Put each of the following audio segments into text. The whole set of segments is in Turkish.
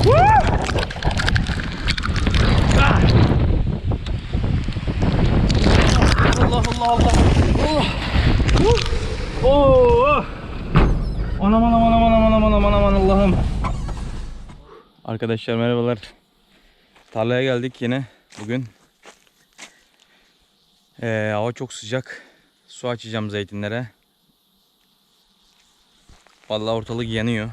Allah Allah Allah. Oh. Oh. Anam anam anam anam anam anam anam Allah'ım. Arkadaşlar merhabalar. Tarlaya geldik yine bugün. Ee, hava çok sıcak. Su açacağım zeytinlere. Vallahi ortalık yanıyor.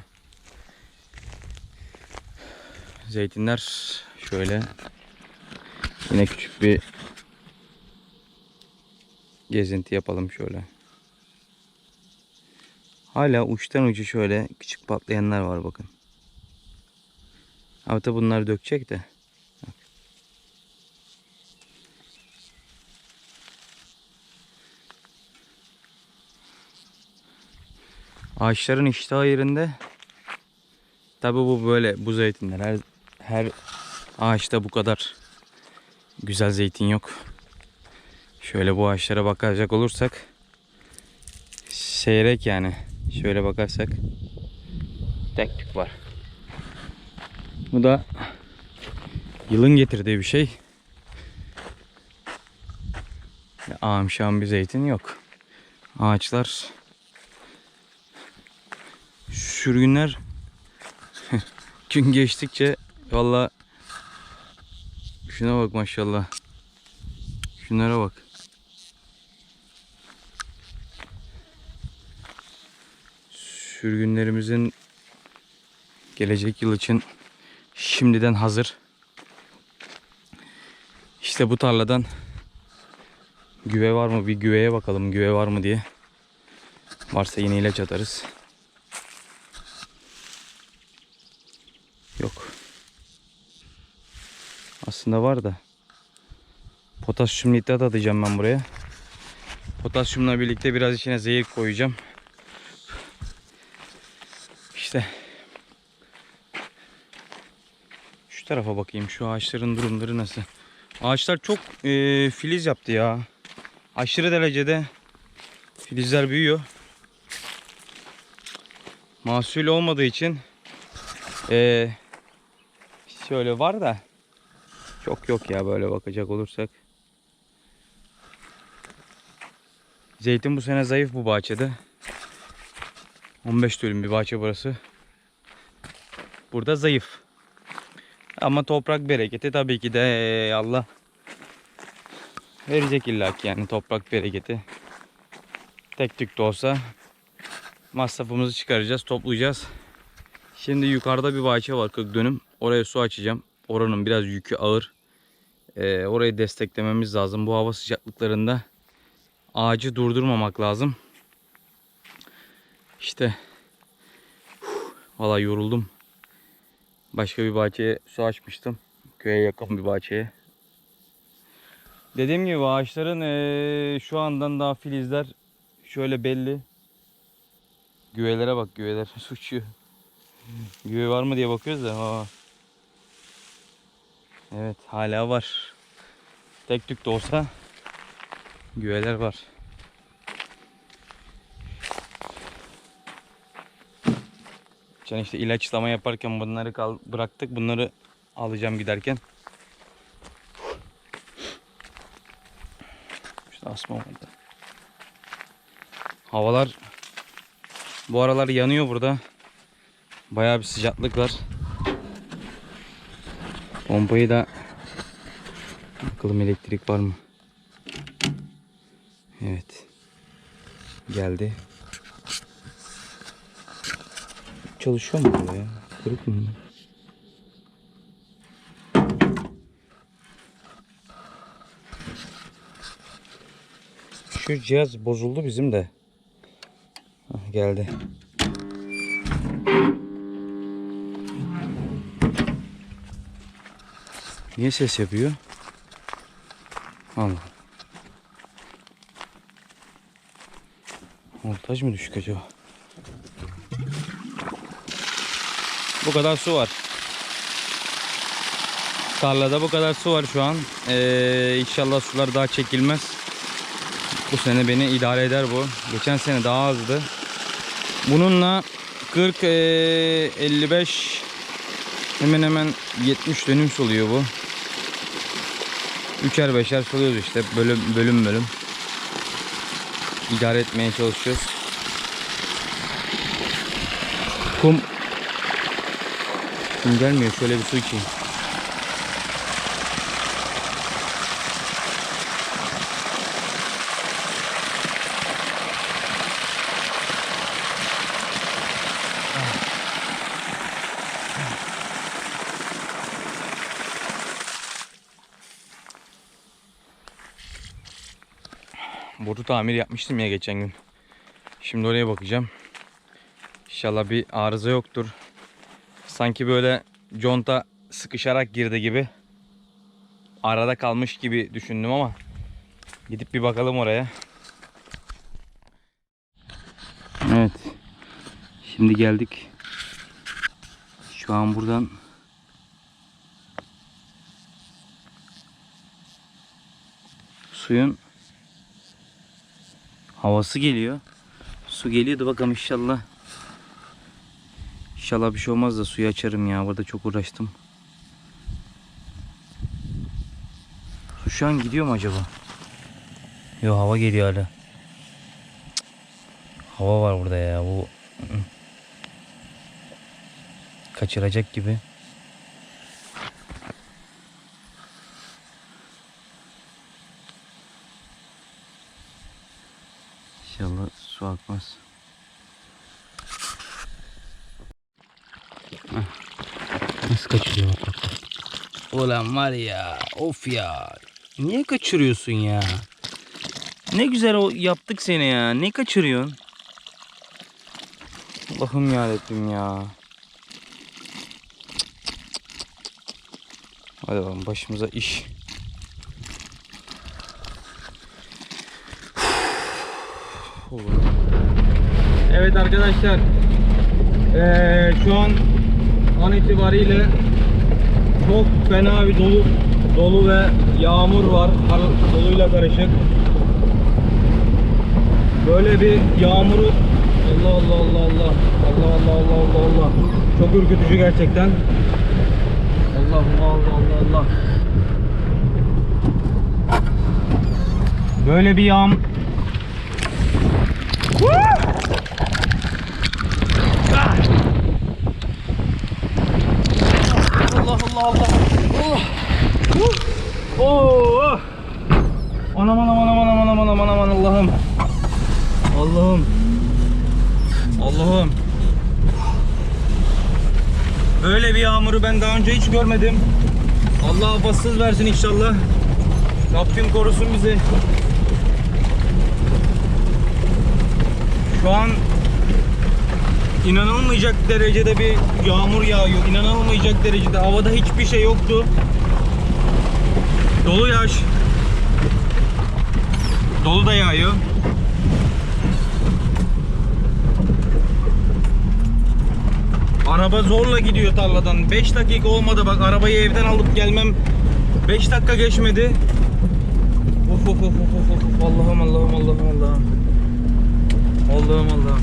Zeytinler şöyle yine küçük bir gezinti yapalım şöyle. Hala uçtan ucu şöyle küçük patlayanlar var bakın. Abi tabi dökecek de. Ağaçların iştahı yerinde. Tabi bu böyle bu zeytinler her her ağaçta bu kadar güzel zeytin yok. Şöyle bu ağaçlara bakacak olursak seyrek yani. Şöyle bakarsak tek tük var. Bu da yılın getirdiği bir şey. Ağam şam bir zeytin yok. Ağaçlar sürgünler gün geçtikçe valla şuna bak maşallah. Şunlara bak. Sürgünlerimizin gelecek yıl için şimdiden hazır. İşte bu tarladan güve var mı bir güveye bakalım güve var mı diye. Varsa yine ilaç atarız. Yok. Aslında var da. Potasyum nitrat atacağım ben buraya. Potasyumla birlikte biraz içine zehir koyacağım. İşte şu tarafa bakayım. Şu ağaçların durumları nasıl? Ağaçlar çok e, filiz yaptı ya. Aşırı derecede filizler büyüyor. Mahsul olmadığı için e, şöyle var da çok yok ya böyle bakacak olursak. Zeytin bu sene zayıf bu bahçede. 15 dönüm bir bahçe burası. Burada zayıf. Ama toprak bereketi tabii ki de Allah verecek illaki yani toprak bereketi. Tek tük de olsa masrafımızı çıkaracağız, toplayacağız. Şimdi yukarıda bir bahçe var 40 dönüm. Oraya su açacağım. Oranın biraz yükü ağır. Ee, orayı desteklememiz lazım. Bu hava sıcaklıklarında ağacı durdurmamak lazım. İşte valla yoruldum. Başka bir bahçeye su açmıştım. Köye yakın bir bahçeye. Dediğim gibi ağaçların eee, şu andan daha filizler şöyle belli. Güvelere bak güveler uçuyor. Güve var mı diye bakıyoruz da. Aa. Evet hala var. Tek tük de olsa güveler var. Geçen işte ilaçlama yaparken bunları kal bıraktık. Bunları alacağım giderken. İşte asma orada. Havalar bu aralar yanıyor burada. Bayağı bir sıcaklık var. Pompayı da bakalım elektrik var mı? Evet. Geldi. Çalışıyor mu ya? Kırık mı? Şu cihaz bozuldu bizim de. Hah, geldi. Niye ses yapıyor? Allah. Voltaj mı düşük acaba? Bu kadar su var. Tarlada bu kadar su var şu an. Ee, inşallah sular daha çekilmez. Bu sene beni idare eder bu. Geçen sene daha azdı. Bununla 40 ee, 55 Hemen hemen 70 dönüm soluyor bu. Üçer beşer soluyoruz işte bölüm bölüm bölüm. İdare etmeye çalışıyoruz. Kum Kum gelmiyor şöyle bir su içeyim. Boru tamir yapmıştım ya geçen gün. Şimdi oraya bakacağım. İnşallah bir arıza yoktur. Sanki böyle conta sıkışarak girdi gibi. Arada kalmış gibi düşündüm ama gidip bir bakalım oraya. Evet. Şimdi geldik. Şu an buradan suyun havası geliyor. Su geliyordu bakalım inşallah. İnşallah bir şey olmaz da suyu açarım ya. Burada çok uğraştım. Su şu an gidiyor mu acaba? Yok hava geliyor hala. Cık. Hava var burada ya. Bu kaçıracak gibi. İnşallah su akmaz. Nasıl kaçırıyor bak. Ulan var ya of ya. Niye kaçırıyorsun ya? Ne güzel o yaptık seni ya. Ne kaçırıyorsun? Allah'ım yarabbim ya. Hadi bakalım başımıza iş. Evet arkadaşlar. Ee, şu an an itibariyle çok fena bir dolu dolu ve yağmur var. Kar- Doluyla karışık. Böyle bir yağmuru Allah Allah Allah Allah Allah Allah Allah Allah Allah çok ürkütücü gerçekten. Allah Allah Allah Allah Allah. Böyle bir yağmur Allah Allah Allah. Oh. Oh. Anam anam anam anam anam anam anam Allah'ım. Allah'ım. Allah'ım. Böyle bir yağmuru ben daha önce hiç görmedim. Allah afatsız versin inşallah. Rabbim korusun bizi. Şu an inanılmayacak derecede bir yağmur yağıyor. İnanılmayacak derecede. Havada hiçbir şey yoktu. Dolu yağış. Dolu da yağıyor. Araba zorla gidiyor tarladan. 5 dakika olmadı bak arabayı evden alıp gelmem 5 dakika geçmedi. Of of of of of of Allah'ım Allah'ım Allah'ım Allah'ım. Allah'ım Allah'ım.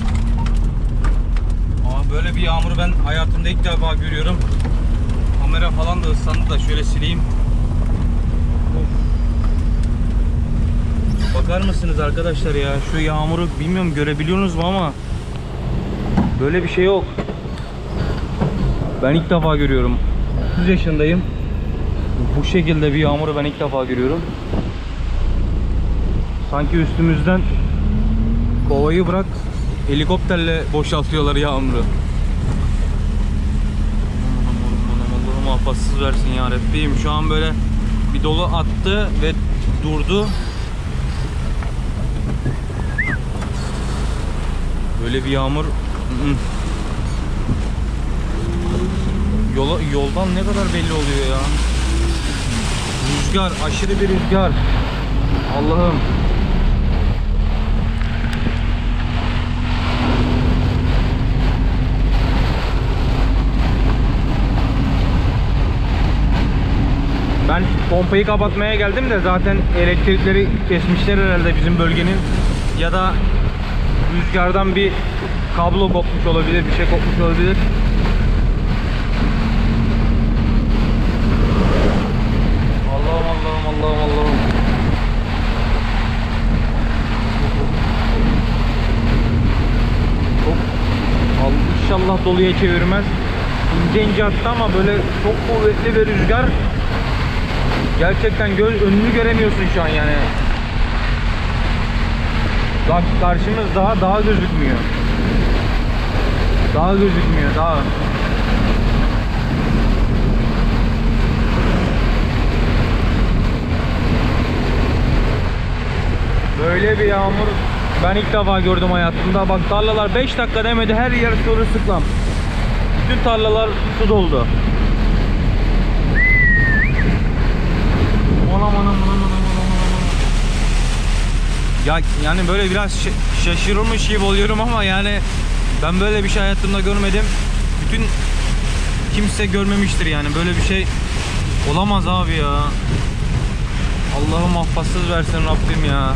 Aa, böyle bir yağmuru ben hayatımda ilk defa görüyorum. Kamera falan da ıslandı da şöyle sileyim. Of. Bakar mısınız arkadaşlar ya şu yağmuru bilmiyorum görebiliyorsunuz mu ama böyle bir şey yok. Ben ilk defa görüyorum. 30 yaşındayım. Bu şekilde bir yağmuru ben ilk defa görüyorum. Sanki üstümüzden kovayı bırak helikopterle boşaltıyorlar yağmuru. Allah'ım muhafazsız versin ya Rabbim. Şu an böyle bir dolu attı ve durdu. Böyle bir yağmur ı-ı. Yola, yoldan ne kadar belli oluyor ya. Rüzgar, aşırı bir rüzgar. Allah'ım. Ben pompayı kapatmaya geldim de zaten elektrikleri kesmişler herhalde bizim bölgenin. Ya da rüzgardan bir kablo kopmuş olabilir, bir şey kopmuş olabilir. Allah'ım Allah'ım Allah'ım Allah'ım. Çok Allah, inşallah doluya çevirmez. İnce ince attı ama böyle çok kuvvetli bir rüzgar Gerçekten göz önünü göremiyorsun şu an yani. Bak karşımız daha daha gözükmüyor. Daha gözükmüyor daha. Böyle bir yağmur ben ilk defa gördüm hayatımda. Bak tarlalar 5 dakika demedi her yer sırılsıklam. Bütün tarlalar su doldu. Anam anam anam anam. Ya yani böyle biraz şa- şaşırılmış gibi oluyorum ama yani ben böyle bir şey hayatımda görmedim. Bütün kimse görmemiştir yani böyle bir şey olamaz abi ya. Allah'ım mahfassız versin Rabbim ya.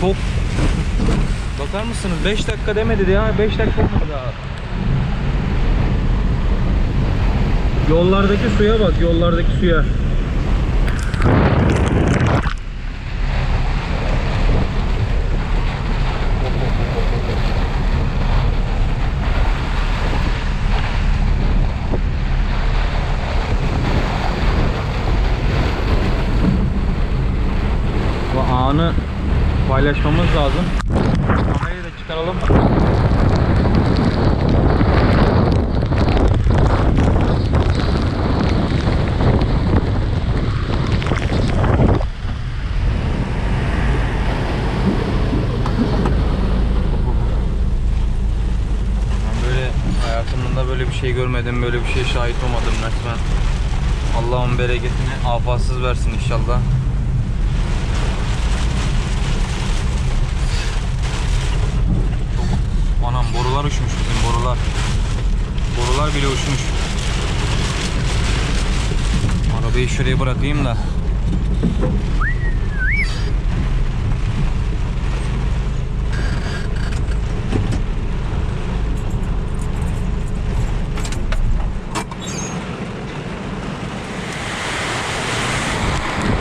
Çok Bakar mısınız 5 dakika demedi ya 5 dakika olmadı daha. Yollardaki suya bak yollardaki suya. Bu anı paylaşmamız lazım. Kamerayı da çıkaralım. Böyle bir şey görmedim, böyle bir şey şahit olmadım resmen. Allah'ın bereketini afatsız versin inşallah. Arabayı şuraya bırakayım da.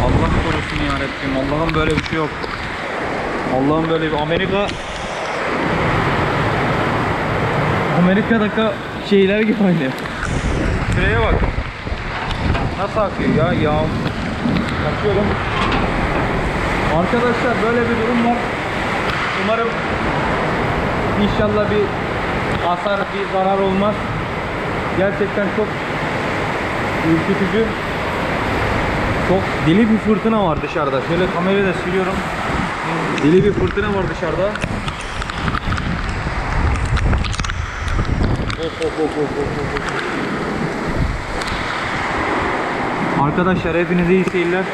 Allah korusun ya Rabbim. Allah'ım böyle bir şey yok. Allah'ım böyle bir Amerika Amerika'daki şeyler gibi aynı. Şuraya bak. Nasıl akıyor ya? Yağ. Kaçıyorum. Arkadaşlar böyle bir durum var. Umarım inşallah bir hasar, bir zarar olmaz. Gerçekten çok ürkütücü. Çok deli bir fırtına var dışarıda. Şöyle kamerayı da sürüyorum. Deli bir fırtına var dışarıda. Of of of of of of. Arkadaşlar hepinize iyi seyirler.